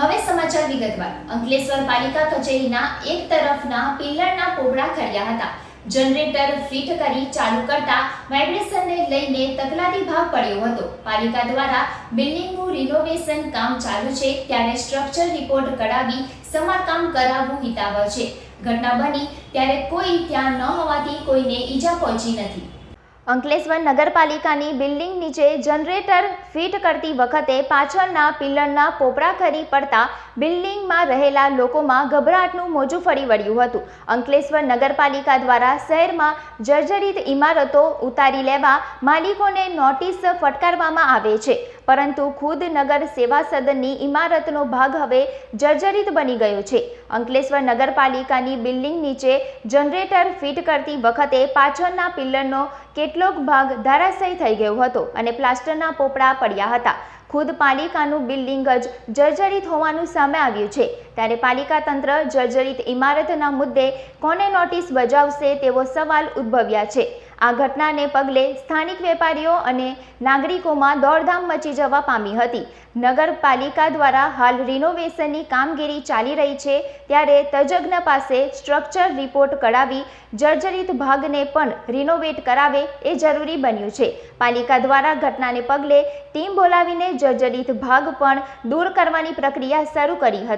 હવે સમાચાર વિગતવાર. અંકલેશ્વર પાલિકા કચેરીના એક તરફના પિલ્લરના પોપડા ખર્યા હતા. જનરેટર ફિટ કરી ચાલુ કરતા વાઇબ્રેશનને લઈને તકલાદી ભાગ પડ્યો હતો. પાલિકા દ્વારા બિલ્ડિંગનું રિનોવેશન કામ ચાલુ છે, ત્યારે સ્ટ્રક્ચર રિપોર્ટ કઢાવી સમારકામ કરાવવું હિતાવહ છે. ઘટના બની ત્યારે કોઈ ત્યાં ન હોવાથી કોઈને ઈજા પહોંચી નથી. અંકલેશ્વર નગરપાલિકાની બિલ્ડિંગ નીચે જનરેટર ફિટ કરતી વખતે પાછળના પિલ્લરના પોપડા ખરી પડતા બિલ્ડિંગમાં રહેલા લોકોમાં ગભરાટનું મોજું ફરી વળ્યું હતું. અંકલેશ્વર નગરપાલિકા દ્વારા શહેરમાં જર્જરિત ઇમારતો ઉતારી લેવા માલિકોને નોટિસ ફટકારવામાં આવે છે. પરંતુ ખુદ નગર સેવા સદનની ઇમારતનો ભાગ હવે જર્જરિત બની ગયો છે. અંકલેશ્વર નગરપાલિકાની બિલ્ડિંગ નીચે જનરેટર ફિટ કરતી વખતે પાછળના પિલ્લરનો કેટલોક ભાગ ધરાશયી થઈ ગયો હતો અને પ્લાસ્ટરના પોપડા પડ્યા હતા. ખુદ પાલિકાનું બિલ્ડિંગ જ જર્જરિત હોવાનું સામે આવ્યું છે. ત્યારે પાલિકા તંત્ર જર્જરિત ઇમારતના મુદ્દે કોને નોટિસ બજાવશે તેવો સવાલ ઉદ્ભવ્યા છે. આ ઘટનાને પગલે સ્થાનિક વેપારીઓ અને નાગરિકોમાં દોડધામ મચી જવા પામી હતી. નગરપાલિકા દ્વારા હાલ રિનોવેશનની કામગીરી ચાલી રહી છે, ત્યારે તજજ્ઞ પાસે સ્ટ્રક્ચર રિપોર્ટ કઢાવી જર્જરિત ભાગને પણ રિનોવેટ કરાવે એ જરૂરી બન્યું છે. પાલિકા દ્વારા ઘટનાને પગલે ટીમ બોલાવીને જર્જરિત ભાગ પણ દૂર કરવાની પ્રક્રિયા શરૂ કરી હતી.